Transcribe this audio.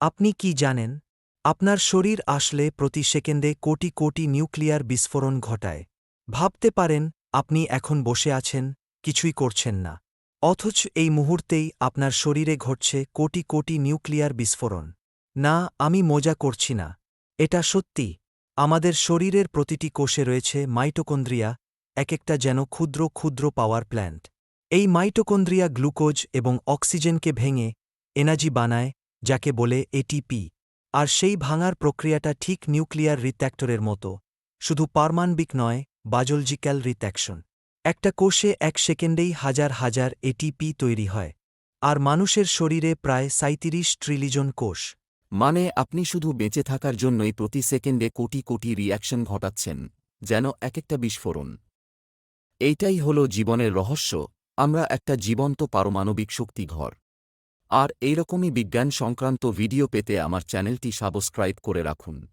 আপনি কি জানেন, আপনার শরীর আসলে প্রতি সেকেন্ডে কোটি কোটি নিউক্লিয়ার বিস্ফোরণ ঘটায়। ভাবতে পারেন, আপনি এখন বসে আছেন, কিছুই করছেন না। অথচ এই মুহূর্তেই আপনার শরীরে ঘটছে কোটি কোটি নিউক্লিয়ার বিস্ফোরণ। না, আমি মজা করছি না। এটা সত্যি। আমাদের শরীরের প্রতিটি কোষে রয়েছে মাইটোকন্দ্রিয়া এক একটা যেন ক্ষুদ্র ক্ষুদ্র পাওয়ার প্ল্যান্ট। এই মাইটোকন্দ্রিয়া গ্লুকোজ এবং অক্সিজেনকে ভেঙে এনার্জি বানায় যাকে বলে এটিপি আর সেই ভাঙার প্রক্রিয়াটা ঠিক নিউক্লিয়ার রিত্যাক্টরের মতো, শুধু পারমাণবিক নয় বাজলজিক্যাল রিত্যাকশন। একটা কোষে এক সেকেন্ডেই হাজার হাজার এটিপি তৈরি হয়, আর মানুষের শরীরে প্রায় সাঁত্রিশ ট্রিলিজন কোষ। মানে আপনি শুধু বেঁচে থাকার জন্যই প্রতি সেকেন্ডে কোটি কোটি রিয়াকশন ঘটাচ্ছেন, যেন এক একটা বিস্ফোরণ। এইটাই হল জীবনের রহস্য, আমরা একটা জীবন্ত পারমাণবিক শক্তিঘর আর এইরকমই বিজ্ঞান সংক্রান্ত ভিডিও পেতে আমার চ্যানেলটি সাবস্ক্রাইব করে রাখুন।